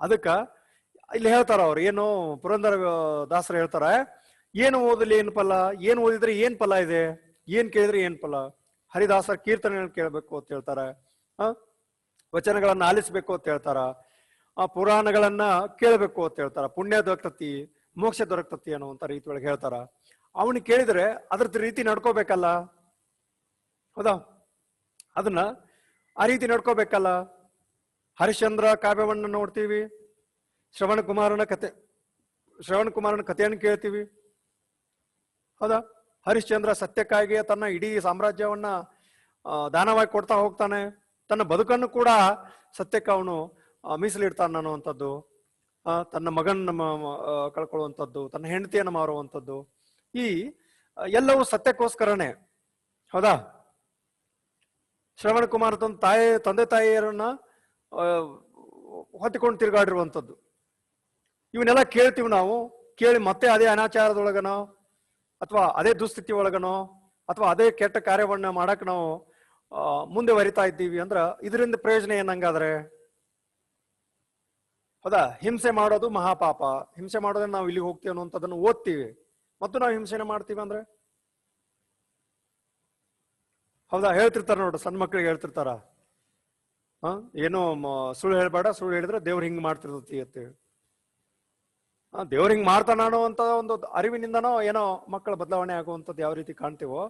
ಅದಕ್ಕೆ, ಇಲ್ಲಿ ಹೇಳ್ತಾರ ಅವ್ರು, ಏನು ಪುರಂದರ ದಾಸರು ಹೇಳ್ತಾರೆ, ಏನು ಓದಲಿ ಏನು ಫಲ, ಏನು ಓದಿದ್ರೆ ಏನ್ ಫಲ ಇದೆ, ಏನ್ ಕೇಳಿದ್ರೆ ಏನ್ ಫಲ, ಹರಿದಾಸರ ಕೀರ್ತನೆಗಳನ್ನ ಕೇಳಬೇಕು ಅಂತ ಹೇಳ್ತಾರೆ ವಚನಗಳನ್ನ ಆಲಿಸ್ಬೇಕು ಅಂತ ಹೇಳ್ತಾರ ಆ ಪುರಾಣಗಳನ್ನ ಕೇಳಬೇಕು ಅಂತ ಹೇಳ್ತಾರ. ಪುಣ್ಯ ದೊರಕತಿ ಮೋಕ್ಷ ದೊರಕತಿ ಅನ್ನುವಂತ ರೀತಿ ಒಳಗೆ ಹೇಳ್ತಾರ. ಅವನಿಗೆ ಕೇಳಿದ್ರೆ ಅದ್ರ ರೀತಿ ನಡ್ಕೋಬೇಕಲ್ಲ? ಹೌದಾ? ಅದನ್ನ ಆ ರೀತಿ ನಡ್ಕೋಬೇಕಲ್ಲ? ಹರಿಶ್ಚಂದ್ರ ಕಾವ್ಯವನ್ನ ನೋಡ್ತೀವಿ ಶ್ರವಣ ಕುಮಾರನ ಕತೆ ಶ್ರವಣ ಕುಮಾರನ ಕಥೆಯನ್ನು ಕೇಳ್ತೀವಿ. ಹೌದಾ? ಹರಿಶ್ಚಂದ್ರ ಸತ್ಯಕ್ಕಾಗಿ ತನ್ನ ಇಡೀ ಸಾಮ್ರಾಜ್ಯವನ್ನ ದಾನವಾಗಿ ಕೊಡ್ತಾ ಹೋಗ್ತಾನೆ. ತನ್ನ ಬದುಕನ್ನು ಕೂಡ ಸತ್ಯಕ್ಕೆ ಅವನು ಮೀಸಲಿಡ್ತಾನೆ ಅನ್ನುವಂಥದ್ದು ತನ್ನ ಮಗನ ಕಳ್ಕೊಳ್ಳುವಂಥದ್ದು ತನ್ನ ಹೆಂಡತಿಯನ್ನು ಮಾರುವಂಥದ್ದು ಈ ಎಲ್ಲವೂ ಸತ್ಯಕ್ಕೋಸ್ಕರನೇ. ಹೌದಾ? ಶ್ರವಣ ಕುಮಾರ್ ತನ್ನ ತಾಯಿ, ತಂದೆ ತಾಯಿಯರನ್ನ ಹೊತ್ತಿಕೊಂಡು ತಿರುಗಾಡಿರುವಂಥದ್ದು ಇವನ್ನೆಲ್ಲ ಕೇಳ್ತೀವಿ ನಾವು. ಕೇಳಿ ಮತ್ತೆ ಅದೇ ಅನಾಚಾರದೊಳಗನೋ ಅಥವಾ ಅದೇ ದುಸ್ಥಿತಿ ಒಳಗನೋ ಅಥವಾ ಅದೇ ಕೆಟ್ಟ ಕಾರ್ಯವನ್ನ ಮಾಡಕ್ ನಾವು ಮುಂದೆ ವರಿತಾ ಇದ್ದೀವಿ ಅಂದ್ರ, ಇದರಿಂದ ಪ್ರಯೋಜನ ಏನಂಗಾದ್ರೆ? ಹೌದಾ ಹಿಂಸೆ ಮಾಡೋದು ಮಹಾಪಾಪ. ಹಿಂಸೆ ಮಾಡೋದ್ರೆ ನಾವು ಇಲ್ಲಿಗೆ ಹೋಗ್ತೀವಿ ಅನ್ನುವಂಥದ್ದನ್ನು ಓದ್ತೀವಿ. ಮತ್ತು ನಾವು ಹಿಂಸೆನ ಮಾಡ್ತೀವಿ ಅಂದ್ರೆ? ಹೌದಾ? ಹೇಳ್ತಿರ್ತಾರ ನೋಡ್ರಿ ಸಣ್ಣ ಮಕ್ಕಳಿಗೆ ಹೇಳ್ತಿರ್ತಾರ. ಹ? ಏನೋ ಸುಳ್ಳು ಹೇಳ್ಬೇಡ, ಸುಳ್ಳು ಹೇಳಿದ್ರೆ ದೇವ್ರು ಹಿಂಗ್ ಮಾಡ್ತಿರ್ತತಿ ಅಂತೇಳಿ ದೇವ್ರು ಹಿಂಗ್ ಮಾಡ್ತಾನ ಅಂತ ಒಂದು ಅರಿವಿನಿಂದನೋ ಏನೋ ಮಕ್ಕಳ ಬದಲಾವಣೆ ಆಗುವಂಥದ್ದು ಯಾವ ರೀತಿ ಕಾಣ್ತೀವೋ,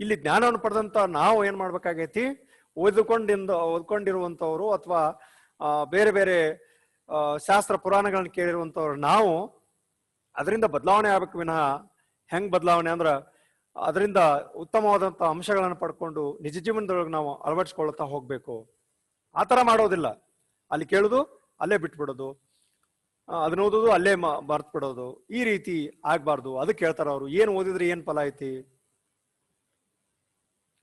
ಇಲ್ಲಿ ಜ್ಞಾನವನ್ನು ಪಡೆದಂತ ನಾವು ಏನ್ ಮಾಡ್ಬೇಕಾಗೈತಿ? ಓದ್ಕೊಂಡಿಂದ ಓದ್ಕೊಂಡಿರುವಂತವ್ರು ಅಥವಾ ಬೇರೆ ಬೇರೆ ಶಾಸ್ತ್ರ ಪುರಾಣಗಳನ್ನ ಕೇಳಿರುವಂಥವ್ರು ನಾವು, ಅದರಿಂದ ಬದಲಾವಣೆ ಆಗ್ಬೇಕು ವಿನಃ, ಹೆಂಗ್ ಬದಲಾವಣೆ ಅಂದ್ರ, ಅದರಿಂದ ಉತ್ತಮವಾದಂತ ಅಂಶಗಳನ್ನು ಪಡ್ಕೊಂಡು ನಿಜ ಜೀವನದೊಳಗೆ ನಾವು ಅಳವಡಿಸ್ಕೊಳ್ತಾ ಹೋಗ್ಬೇಕು. ಆ ಥರ ಮಾಡೋದಿಲ್ಲ. ಅಲ್ಲಿ ಕೇಳೋದು, ಅಲ್ಲೇ ಬಿಟ್ಬಿಡೋದು. ಅದನ್ನ ಓದೋದು, ಅಲ್ಲೇ ಬರ್ತ್ ಬಿಡೋದು ಈ ರೀತಿ ಆಗ್ಬಾರ್ದು. ಅದಕ್ಕೆ ಹೇಳ್ತಾರ ಅವ್ರು. ಏನ್ ಓದಿದ್ರೆ ಏನ್ ಫಲ ಐತಿ?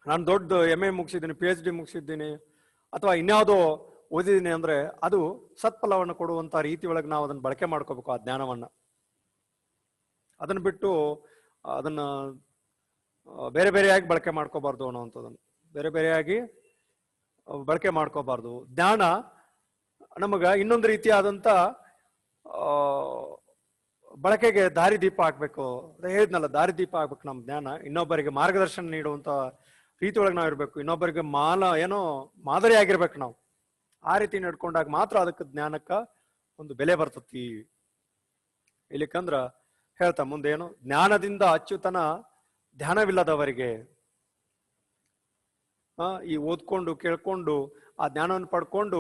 ನಾನು ದೊಡ್ಡ ಎಂ ಎ ಮುಗಿಸಿದ್ದೀನಿ ಪಿ ಎಚ್ ಡಿ ಮುಗಿಸಿದ್ದೀನಿ, ಅಥವಾ ಇನ್ಯಾವುದೋ ಓದಿದ್ದೀನಿ ಅಂದ್ರೆ ಅದು ಸತ್ಫಲವನ್ನು ಕೊಡುವಂತ ರೀತಿ ಒಳಗೆ ನಾವು ಅದನ್ನ ಬಳಕೆ ಮಾಡ್ಕೋಬೇಕು ಆ ಜ್ಞಾನವನ್ನ. ಅದನ್ನ ಬಿಟ್ಟು ಅದನ್ನ ಬೇರೆ ಬೇರೆಯಾಗಿ ಬಳಕೆ ಮಾಡ್ಕೋಬಾರ್ದು ಅನ್ನೋವಂಥದ್ದನ್ನು. ಬೇರೆ ಬೇರೆಯಾಗಿ ಬಳಕೆ ಮಾಡ್ಕೋಬಾರ್ದು. ಜ್ಞಾನ ನಮಗ ಇನ್ನೊಂದು ರೀತಿಯಾದಂತ ಆ, ಬಳಕೆಗೆ ದಾರಿದೀಪ ಆಗ್ಬೇಕು ಹೇಳಿದ್ನಲ್ಲ ದಾರಿದೀಪ ಆಗ್ಬೇಕು ನಮ್ಮ ಜ್ಞಾನ. ಇನ್ನೊಬ್ಬರಿಗೆ ಮಾರ್ಗದರ್ಶನ ನೀಡುವಂತ ರೀತಿ ಒಳಗೆ ನಾವು ಇರ್ಬೇಕು ಇನ್ನೊಬ್ಬರಿಗೆ ಮಾಲ ಏನೋ ಮಾದರಿ ಆಗಿರ್ಬೇಕು ನಾವು. ಆ ರೀತಿ ನಡ್ಕೊಂಡಾಗ ಮಾತ್ರ ಅದಕ್ಕೆ ಜ್ಞಾನಕ್ಕ ಒಂದು ಬೆಲೆ ಬರ್ತತಿ. ಇಲ್ಲಿಕಂದ್ರ ಹೇಳ್ತಾ ಮುಂದೇನು ಜ್ಞಾನದಿಂದ ಅಚ್ಚುತನ ಧ್ಯಾನವಿಲ್ಲದವರಿಗೆ ಆ, ಈ ಓದ್ಕೊಂಡು ಕೇಳ್ಕೊಂಡು ಆ ಜ್ಞಾನವನ್ನು ಪಡ್ಕೊಂಡು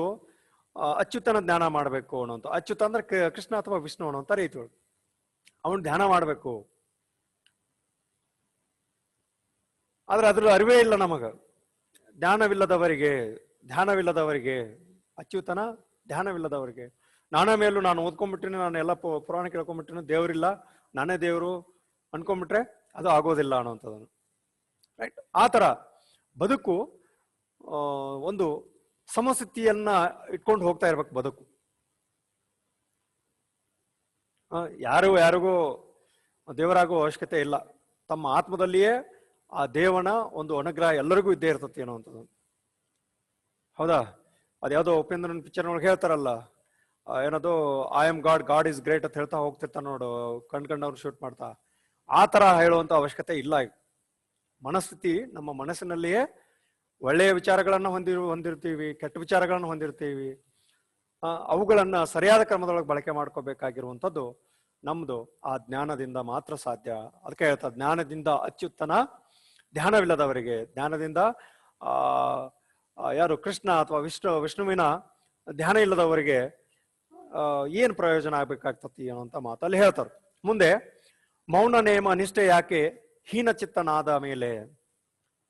ಅಚ್ಯುತನ ಜ್ಞಾನ ಮಾಡಬೇಕು ಅನ್ನೋಂತ ಅಚ್ಯುತ ಅಂದ್ರೆ ಕೃಷ್ಣ ಅಥವಾ ವಿಷ್ಣು ಅನ್ನೋಂತ ರೀತಿ ಅವನು ಧ್ಯಾನ ಮಾಡಬೇಕು. ಆದ್ರೆ ಅದ್ರ ಅರಿವೇ ಇಲ್ಲ ನಮಗ. ಧ್ಯಾನವಿಲ್ಲದವರಿಗೆ ಧ್ಯಾನವಿಲ್ಲದವರಿಗೆ ಅಚ್ಯುತನ ಧ್ಯಾನವಿಲ್ಲದವರಿಗೆ. ನಾನೇ ಮೇಲೂ ನಾನು ಓದ್ಕೊಂಡ್ಬಿಟ್ಟಿನಿ ನಾನು ಎಲ್ಲ ಪುರಾಣ ಕೇಳ್ಕೊಂಡ್ಬಿಟ್ಟಿನಿ ದೇವರಿಲ್ಲ. ನಾನೇ ದೇವರು ಅನ್ಕೊಂಡ್ಬಿಟ್ರೆ ಅದು ಆಗೋದಿಲ್ಲ ಅನ್ನೋಂಥದ್ದನ್ನು ರೈಟ್ ಆ ಥರ ಬದುಕು ಒಂದು ಸಮಸ್ಥಿತಿಯನ್ನ ಇಟ್ಕೊಂಡು ಹೋಗ್ತಾ ಇರ್ಬೇಕು ಬದುಕು. ಯಾರು ಯಾರಿಗೂ ದೇವರಾಗೋ ಅವಶ್ಯಕತೆ ಇಲ್ಲ. ತಮ್ಮ ಆತ್ಮದಲ್ಲಿಯೇ ಆ ದೇವನ ಒಂದು ಅನುಗ್ರಹ ಎಲ್ಲರಿಗೂ ಇದ್ದೇ ಇರ್ತತಿ ಅನ್ನುವಂಥದ್ದು. ಹೌದಾ? ಅದ್ಯಾವುದೋ ಉಪೇಂದ್ರನ್ ನೋಡಿ ಹೇಳ್ತಾರಲ್ಲ ಏನದು I am god god is great ಅಂತ ಹೇಳ್ತಾ ಹೋಗ್ತಿರ್ತಾನ ನೋಡು ಕಣ್ ಕಂಡವ್ರು ಶೂಟ್ ಮಾಡ್ತಾ. ಆ ತರ ಹೇಳುವಂತ ಅವಶ್ಯಕತೆ ಇಲ್ಲ ಮನಸ್ಥಿತಿ ನಮ್ಮ ಮನಸ್ಸಿನಲ್ಲಿಯೇ ಒಳ್ಳೆಯ ವಿಚಾರಗಳನ್ನು ಹೊಂದಿರು ಹೊಂದಿರ್ತೀವಿ ಕೆಟ್ಟ ವಿಚಾರಗಳನ್ನು ಹೊಂದಿರ್ತೀವಿ. ಅವುಗಳನ್ನು ಸರಿಯಾದ ಕ್ರಮದೊಳಗೆ ಬಳಕೆ ಮಾಡ್ಕೋಬೇಕಾಗಿರುವಂಥದ್ದು ನಮ್ದು. ಆ ಜ್ಞಾನದಿಂದ ಮಾತ್ರ ಸಾಧ್ಯ. ಅದಕ್ಕೆ ಹೇಳ್ತಾ ಜ್ಞಾನದಿಂದ ಅತ್ಯುತ್ತನ ಧ್ಯಾನವಿಲ್ಲದವರಿಗೆ. ಜ್ಞಾನದಿಂದ ಆ, ಯಾರು ಕೃಷ್ಣ ಅಥವಾ ವಿಷ್ಣು, ವಿಷ್ಣುವಿನ ಧ್ಯಾನ ಇಲ್ಲದವರಿಗೆ ಏನು ಏನ್ ಪ್ರಯೋಜನ ಆಗ್ಬೇಕಾಗ್ತತಿ ಅನ್ನೋಂತ ಮಾತಲ್ಲಿ ಹೇಳ್ತಾರೆ. ಮುಂದೆ, ಮೌನ ನೇಮ ನಿಷ್ಠೆ ಯಾಕೆ ಹೀನ ಚಿತ್ತನಾದ ಮೇಲೆ?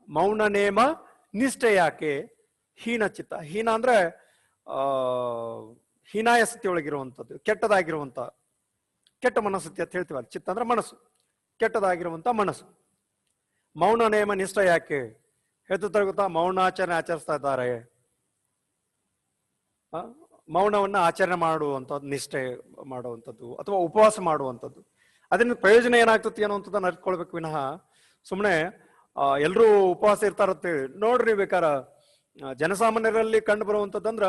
ಮೌನ ನೇಮ ನಿಷ್ಠೆ ಯಾಕೆ ಹೀನ ಚಿತ್ತ ಹೀನ ಅಂದ್ರೆ, ಆ ಹೀನಾಯಸ್ಥಿತಿ ಒಳಗಿರುವಂಥದ್ದು ಕೆಟ್ಟದಾಗಿರುವಂತ ಕೆಟ್ಟ ಮನಸ್ಥಿತಿ ಅಂತ ಹೇಳ್ತೀವಲ್ಲ, ಚಿತ್ತ ಅಂದ್ರೆ ಮನಸ್ಸು ಕೆಟ್ಟದಾಗಿರುವಂತ ಮನಸ್ಸು. ಮೌನ ನೇಮ ನಿಷ್ಠ ಯಾಕೆ ಹೇಳ್ತಾರೆ ಗೊತ್ತಾ? ಮೌನಾಚರಣೆ ಆಚರಿಸ್ತಾ ಇದ್ದಾರೆ. ಮೌನವನ್ನ ಆಚರಣೆ ಮಾಡುವಂಥದ್ದು ನಿಷ್ಠೆ ಮಾಡುವಂಥದ್ದು ಅಥವಾ ಉಪವಾಸ ಮಾಡುವಂಥದ್ದು. ಅದರಿಂದ ಪ್ರಯೋಜನ ಏನಾಗ್ತತಿ ಅನ್ನುವಂಥದ್ದನ್ನ ಅರ್ತ್ಕೊಳ್ಬೇಕು ವಿನಃ. ಸುಮ್ಮನೆ ಎಲ್ಲರೂ ಉಪವಾಸ ಇರ್ತಾರತ್ತೇಳಿ ನೋಡ್ರಿ ಬೇಕಾರ ಜನಸಾಮಾನ್ಯರಲ್ಲಿ ಕಂಡು ಬರುವಂಥದ್ದಂದ್ರ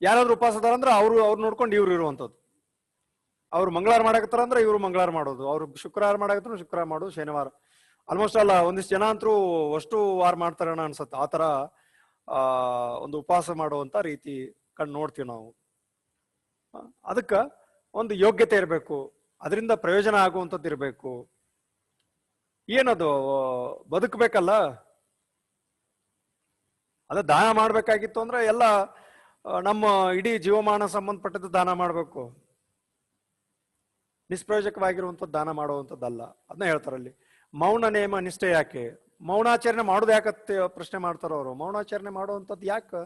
ಯಾರಾದ್ರೂ ಉಪವಾಸ ಅದಾರಂದ್ರ ಅವರು, ಅವ್ರು ನೋಡ್ಕೊಂಡು ಇವ್ರು ಇರುವಂಥದ್ದು. ಅವ್ರು ಮಂಗಳವಾರ ಮಾಡಾಕತ್ತಾರ ಅಂದ್ರೆ ಇವ್ರು ಮಂಗಳವಾರ ಮಾಡೋದು. ಅವ್ರು ಶುಕ್ರವಾರ ಮಾಡಾಕತ್ತಾರ ಶುಕ್ರವಾರ ಮಾಡೋದು. ಶನಿವಾರ ಆಲ್ಮೋಸ್ಟ್ ಅಲ್ಲ ಒಂದಿಷ್ಟು ಜನ ಅಂತರೂ ಅಷ್ಟು ವಾರ ಮಾಡ್ತಾರಣ ಅನ್ಸುತ್ತೆ. ಆ ತರ ಒಂದು ಉಪವಾಸ ಮಾಡುವಂತ ರೀತಿ ಕಂಡು ನೋಡ್ತೀವಿ ನಾವು. ಅದಕ್ಕೆ ಒಂದು ಯೋಗ್ಯತೆ ಇರಬೇಕು. ಅದರಿಂದ ಪ್ರಯೋಜನ ಆಗುವಂಥದ್ದು ಇರಬೇಕು. ಏನದು ಬದುಕಬೇಕಲ್ಲ? ಅದ ದಾನ ಮಾಡಬೇಕಾಗಿತ್ತು ಅಂದ್ರೆ ಎಲ್ಲ ನಮ್ಮ ಇಡೀ ಜೀವಮಾನ ಸಂಬಂಧಪಟ್ಟದ್ದು ದಾನ ಮಾಡಬೇಕು. ನಿಷ್ಪ್ರಯೋಜಕವಾಗಿರುವಂಥದ್ದು ದಾನ ಮಾಡುವಂಥದ್ದಲ್ಲ. ಅದನ್ನ ಹೇಳ್ತಾರಲ್ಲಿ. ಮೌನ ನೇಮ ನಿಷ್ಠೆ ಯಾಕೆ? ಮೌನಾಚರಣೆ ಮಾಡೋದು ಯಾಕತ್ತೆ ಪ್ರಶ್ನೆ ಮಾಡ್ತಾರೋ ಅವರು? ಮೌನಾಚರಣೆ ಮಾಡುವಂಥದ್ದು ಯಾಕೆ?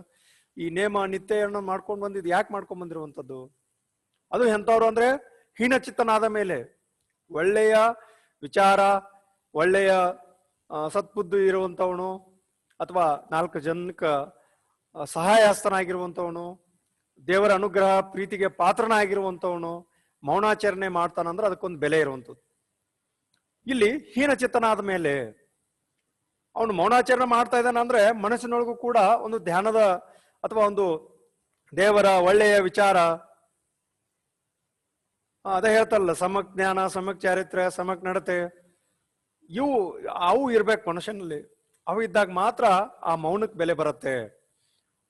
ಈ ನೇಮ ನಿತ್ಯವನ್ನು ಮಾಡ್ಕೊಂಡು ಬಂದಿದ್ದು ಯಾಕೆ ಮಾಡ್ಕೊಂಡ್ ಬಂದಿರುವಂಥದ್ದು? ಅದು ಎಂಥವ್ರು ಅಂದ್ರೆ ಹೀನಚಿತ್ತನಾದ ಮೇಲೆ. ಒಳ್ಳೆಯ ವಿಚಾರ ಒಳ್ಳೆಯ ಸತ್ಬುದ್ಧಿ ಇರುವಂಥವನು ಅಥವಾ ನಾಲ್ಕು ಜನಕ್ಕ ಆ, ಸಹಾಯ ಹಸ್ತನಾಗಿರುವಂತವನು ದೇವರ ಅನುಗ್ರಹ ಪ್ರೀತಿಗೆ ಪಾತ್ರನಾಗಿರುವಂಥವನು ಮೌನಾಚರಣೆ ಮಾಡ್ತಾನಂದ್ರೆ ಅದಕ್ಕೊಂದು ಬೆಲೆ ಇರುವಂಥದ್ದು. ಇಲ್ಲಿ ಹೀನಚಿತ್ತನಾದ ಮೇಲೆ ಅವನು ಮೌನಾಚರಣೆ ಮಾಡ್ತಾ ಇದ್ದಾನೆ ಅಂದ್ರೆ ಮನಸ್ಸಿನೊಳಗೂ ಕೂಡ ಒಂದು ಧ್ಯಾನದ ಅಥವಾ ಒಂದು ದೇವರ ಒಳ್ಳೆಯ ವಿಚಾರ. ಅದೇ ಹೇಳ್ತಲ್ಲ ಸಮಕ್ ಜ್ಞಾನ ಸಮಕ್ ಚಾರಿತ್ರ್ಯ ಸಮಕ್ ನಡತೆ. ಇವು, ಅವು ಇರ್ಬೇಕು ಮನುಷ್ಯನಲ್ಲಿ. ಅವು ಇದ್ದಾಗ ಮಾತ್ರ ಆ ಮೌನಕ್ಕೆ ಬೆಲೆ ಬರುತ್ತೆ.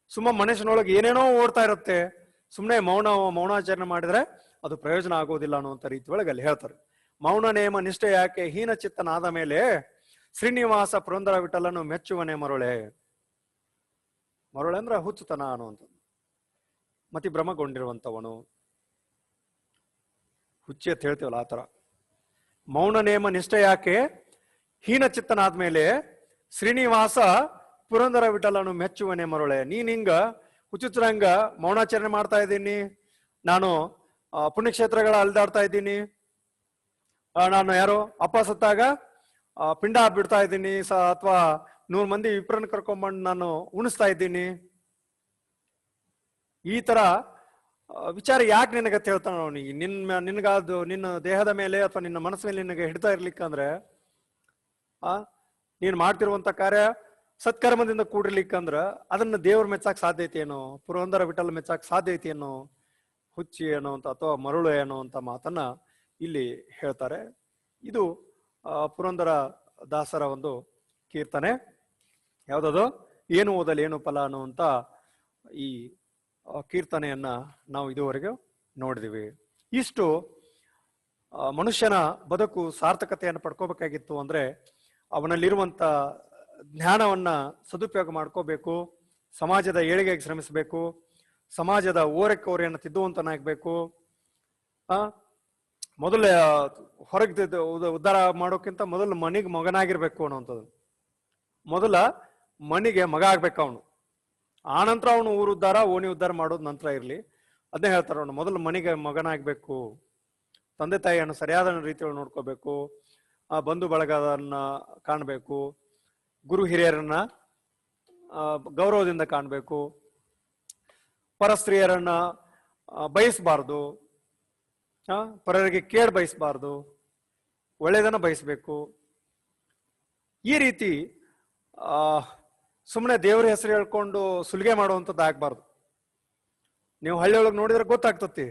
ಸುಮ್ಮ ಮನುಷ್ಯನೊಳಗೆ ಏನೇನೋ ಓಡ್ತಾ ಇರುತ್ತೆ. ಸುಮ್ಮನೆ ಮೌನ, ಮೌನಾಚರಣೆ ಮಾಡಿದ್ರೆ ಅದು ಪ್ರಯೋಜನ ಆಗೋದಿಲ್ಲ ಅನ್ನುವಂಥ ರೀತಿ ಒಳಗೆ ಅಲ್ಲಿ ಹೇಳ್ತಾರೆ. ಮೌನ ನೇಮ ನಿಷ್ಠೆ ಯಾಕೆ ಹೀನ ಚಿತ್ತನಾದ ಮೇಲೆ ಶ್ರೀನಿವಾಸ ಪುರಂದರ ವಿಠಲನು ಮೆಚ್ಚುವನೆ ಮರುಳೆ. ಮರುಳೆ ಅಂದ್ರೆ ಹುಚ್ಚುತನ ಅನ್ನುವಂಥದ್ದು. ಮತಿ ಭ್ರಮಗೊಂಡಿರುವಂತವನು ಹುಚ್ಚಿ ಅಂತ ಹೇಳ್ತೀವಲ್ಲ ಆ ಥರ. ಮೌನ ನೇಮ ನಿಷ್ಠೆ ಯಾಕೆ ಹೀನ ಚಿತ್ತನಾದ್ಮೇಲೆ ಶ್ರೀನಿವಾಸ ಪುರಂದರ ವಿಠಲನು ಮೆಚ್ಚುವನೆ ಮರುಳೆ. ನೀನಿಂಗ ಹುಚ್ಚುಚ್ಚರಂಗ ಮೌನಾಚರಣೆ ಮಾಡ್ತಾ ಇದ್ದೀನಿ. ನಾನು ಪುಣ್ಯಕ್ಷೇತ್ರಗಳ ಅಲ್ದಾಡ್ತಾ ಇದ್ದೀನಿ. ನಾನು ಯಾರು ಅಪ್ಪ ಸತ್ತಾಗ ಪಿಂಡ ಬಿಡ್ತಾ ಇದ್ದೀನಿ, ಸ, ಅಥವಾ ನೂರ್ ಮಂದಿ ವಿಪ್ರನ್ ಕರ್ಕೊಂಬಂದು ನಾನು ಉಣಿಸ್ತಾ ಇದ್ದೀನಿ. ಈ ತರ ವಿಚಾರ ಯಾಕೆ ನಿನಗೆ ಹೇಳ್ತಾನ ಅವನಿಗೆ ನಿನ್ನ ನಿನಗಾದ್ದು ನಿನ್ನ ದೇಹದ ಮೇಲೆ ಅಥವಾ ನಿನ್ನ ಮನಸ್ಸು ಮೇಲೆ ನಿನಗೆ ಹಿಡ್ತಾ ಇರ್ಲಿಕ್ಕಂದ್ರೆ ಆ, ನೀನ್ ಮಾಡ್ತಿರುವಂತ ಕಾರ್ಯ ಸತ್ಕರ್ಮದಿಂದ ಕೂಡಿರ್ಲಿಕ್ಕಂದ್ರ ಅದನ್ನ ದೇವ್ರ ಮೆಚ್ಚಾಕ್ ಸಾಧ್ಯ ಐತೇನೋ ಪುರಂದರ ವಿಠಲ್ ಮೆಚ್ಚಾಕ್ ಸಾಧ್ಯ ಐತೇನೋ ಹುಚ್ಚಿ ಏನೋ ಅಂತ ಅಥವಾ ಮರುಳು ಏನೋ ಅಂತ ಮಾತನ್ನ ಇಲ್ಲಿ ಹೇಳ್ತಾರೆ. ಇದು ಪುರಂದರ ದಾಸರ ಒಂದು ಕೀರ್ತನೆ. ಯಾವುದದು? ಏನು ಓದಲಿ, ಏನು ಫಲ ಅನ್ನುವಂತ ಈ ಕೀರ್ತನೆಯನ್ನ ನಾವು ಇದುವರೆಗೆ ನೋಡಿದಿವಿ. ಇಷ್ಟು ಮನುಷ್ಯನ ಬದುಕು ಸಾರ್ಥಕತೆಯನ್ನು ಪಡ್ಕೋಬೇಕಾಗಿತ್ತು ಅಂದ್ರೆ ಅವನಲ್ಲಿರುವಂತ ಜ್ಞಾನವನ್ನ ಸದುಪಯೋಗ ಮಾಡ್ಕೋಬೇಕು, ಸಮಾಜದ ಏಳಿಗೆಗೆ ಶ್ರಮಿಸಬೇಕು, ಸಮಾಜದ ಓರೆಕೋರೆಯನ್ನು ತಿದ್ದುವಂತನಾಗಬೇಕು, ಆ ಮೊದಲ ಹೊರಗೆ ಉದ್ಧಾರ ಮಾಡೋಕ್ಕಿಂತ ಮೊದಲು ಮನಿಗೆ ಮಗನಾಗಿರ್ಬೇಕು ಅನ್ನೋಂಥದ್ದು ಮೊದಲ ಮನೆಗೆ ಮಗ ಆಗ್ಬೇಕು ಅವನು. ಆನಂತರ ಅವನು ಊರು ಉದ್ಧಾರ, ಓಣಿ ಉದ್ಧಾರ ಮಾಡೋದು ನಂತರ ಇರ್ಲಿ. ಅದನ್ನೇ ಹೇಳ್ತಾರೆ ಅವನು, ಮೊದಲು ಮನೆಗೆ ಮಗನಾಗಬೇಕು. ತಂದೆ ತಾಯಿಯನ್ನು ಸರಿಯಾದ ರೀತಿಯಲ್ಲಿ ನೋಡ್ಕೋಬೇಕು. ಆ, ಬಂಧು ಬಳಗದನ್ನ ಕಾಣಬೇಕು. ಗುರು ಹಿರಿಯರನ್ನ ಗೌರವದಿಂದ ಕಾಣಬೇಕು. ಪರಸ್ತ್ರೀಯರನ್ನ ಬಯಸ್ಬಾರ್ದು. ಪರರಿಗೆ ಕೇಡ್ ಬಯಸಬಾರ್ದು, ಒಳ್ಳೆಯದನ್ನ ಬಯಸಬೇಕು. ಈ ರೀತಿ ಸುಮ್ಮನೆ ದೇವ್ರ ಹೆಸರು ಹೇಳ್ಕೊಂಡು ಸುಲಿಗೆ ಮಾಡುವಂಥದ್ದು ಆಗ್ಬಾರ್ದು. ನೀವು ಹಳ್ಳಿಯೊಳಗೆ ನೋಡಿದ್ರೆ ಗೊತ್ತಾಗ್ತತಿ.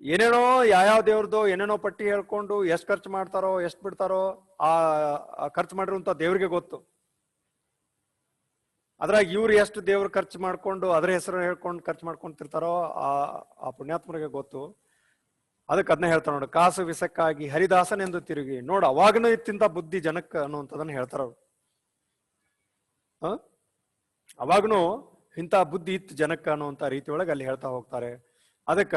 ಏನೇನೋ ಯಾವ್ಯಾವ ದೇವ್ರದ್ದು ಏನೇನೋ ಪಟ್ಟಿ ಹೇಳ್ಕೊಂಡು ಎಷ್ಟು ಖರ್ಚು ಮಾಡ್ತಾರೋ, ಎಷ್ಟು ಬಿಡ್ತಾರೋ, ಆ ಆ ಖರ್ಚು ಮಾಡಿರುವಂತ ದೇವ್ರಿಗೆ ಗೊತ್ತು. ಅದ್ರಾಗ ಇವ್ರು ಎಷ್ಟು ದೇವ್ರ ಖರ್ಚು ಮಾಡ್ಕೊಂಡು ಅದ್ರ ಹೆಸರು ಹೇಳ್ಕೊಂಡು ಖರ್ಚು ಮಾಡ್ಕೊಂತಿರ್ತಾರೋ, ಆ ಆ ಪುಣ್ಯಾತ್ಮರಿಗೆ ಗೊತ್ತು. ಅದಕ್ಕೆ ಅದನ್ನ ಹೇಳ್ತಾರ ನೋಡು, ಕಾಸು ವಿಸಕ್ಕಾಗಿ ಹರಿದಾಸನೆಂದು ತಿರುಗಿ, ನೋಡು, ಅವಾಗನೂ ಇತ್ತಿಂತ ಬುದ್ಧಿ ಜನಕ್ಕೆ ಅನ್ನುವಂಥದನ್ನ ಹೇಳ್ತಾರ ಅವ್ರು? ಅವಾಗನು ಇಂಥ ಬುದ್ಧಿ ಇತ್ತು ಜನಕ್ಕ ಅನ್ನುವಂಥ ರೀತಿ ಒಳಗೆ ಅಲ್ಲಿ ಹೇಳ್ತಾ ಹೋಗ್ತಾರೆ ಅದಕ್ಕ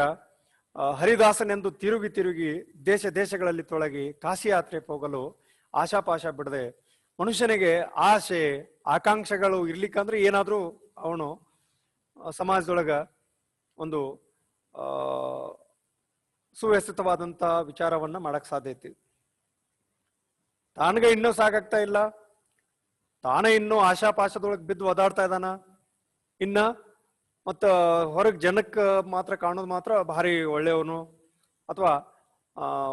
ಹರಿದಾಸನೆಂದು ತಿರುಗಿ ತಿರುಗಿ ದೇಶ ದೇಶಗಳಲ್ಲಿ ತೊಳಗಿ ಕಾಶಿ ಯಾತ್ರೆ ಹೋಗಲು ಆಶಾಪಾಶ ಬಿಡದೆ ಮನುಷ್ಯನಿಗೆ ಆಸೆ, ಆಕಾಂಕ್ಷೆಗಳು ಇರ್ಲಿಕ್ಕಂದ್ರೆ ಏನಾದ್ರೂ ಅವನು ಸಮಾಜದೊಳಗ ಒಂದು ಸುವ್ಯವಸ್ಥಿತವಾದಂತ ವಿಚಾರವನ್ನ ಮಾಡಕ್ ಸಾಧ್ಯ ಐತಿ. ತಾನಗ ಇನ್ನೂ ಸಾಕಾಗ್ತಾ ಇಲ್ಲ. ತಾನೇ ಇನ್ನೂ ಆಶಾಪಾಶದೊಳಗೆ ಬಿದ್ದು ಒದಾಡ್ತಾ ಇದ್ದಾನ ಇನ್ನ ಮತ್ತ ಹೊರಗೆ ಜನಕ್ಕೆ ಮಾತ್ರ ಕಾಣೋದು ಮಾತ್ರ ಭಾರಿ ಒಳ್ಳೆಯವನು ಅಥವಾ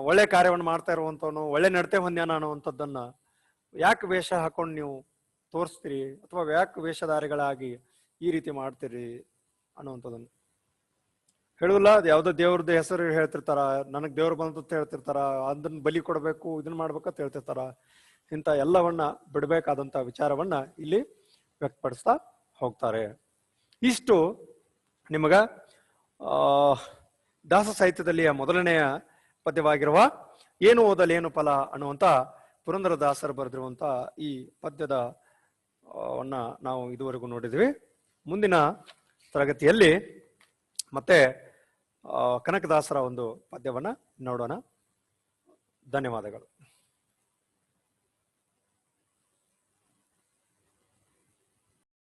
ಒಳ್ಳೆ ಕಾರ್ಯವನ್ನು ಮಾಡ್ತಾ ಇರುವಂತವನು, ಒಳ್ಳೆ ನಡತೆ ಹೊಂದ್ಯಾನ ಅನ್ನುವಂಥದ್ದನ್ನ ಯಾಕೆ ವೇಷ ಹಾಕೊಂಡು ನೀವು ತೋರಿಸ್ತೀರಿ ಅಥವಾ ಯಾಕೆ ವೇಷಧಾರಿಗಳಾಗಿ ಈ ರೀತಿ ಮಾಡ್ತೀರಿ ಅನ್ನುವಂಥದ್ದನ್ನು. ಹೇಳುದಿಲ್ಲ, ಅದು ಯಾವ್ದೋ ದೇವ್ರದ್ದು ಹೆಸರು ಹೇಳ್ತಿರ್ತಾರ, ನನಗ್ ದೇವ್ರು ಅಂತ ಹೇಳ್ತಿರ್ತಾರ ಅದನ್ನ ಬಲಿ ಕೊಡಬೇಕು ಇದನ್ನ ಮಾಡ್ಬೇಕಂತ ಹೇಳ್ತಿರ್ತಾರ, ಇಂಥ ಎಲ್ಲವನ್ನ ಬಿಡಬೇಕಾದಂತ ವಿಚಾರವನ್ನ ಇಲ್ಲಿ ವ್ಯಕ್ತಪಡಿಸ್ತಾ ಹೋಗ್ತಾರೆ. ಇಷ್ಟು ನಿಮಗ, ಆ, ದಾಸ ಸಾಹಿತ್ಯದಲ್ಲಿಯ ಮೊದಲನೆಯ ಪದ್ಯವಾಗಿರುವ ಏನು ಓದಲು ಏನು ಫಲ ಅನ್ನುವಂತ ಪುರಂದರ ದಾಸರು ಬರೆದಿರುವಂತ ಈ ಪದ್ಯದ ಅನ್ನ ನಾವು ಇದುವರೆಗೂ ನೋಡಿದ್ವಿ. ಮುಂದಿನ ತರಗತಿಯಲ್ಲಿ ಮತ್ತೆ ಕನಕದಾಸರ ಒಂದು ಪದ್ಯವನ್ನ ನೋಡೋಣ. ಧನ್ಯವಾದಗಳು.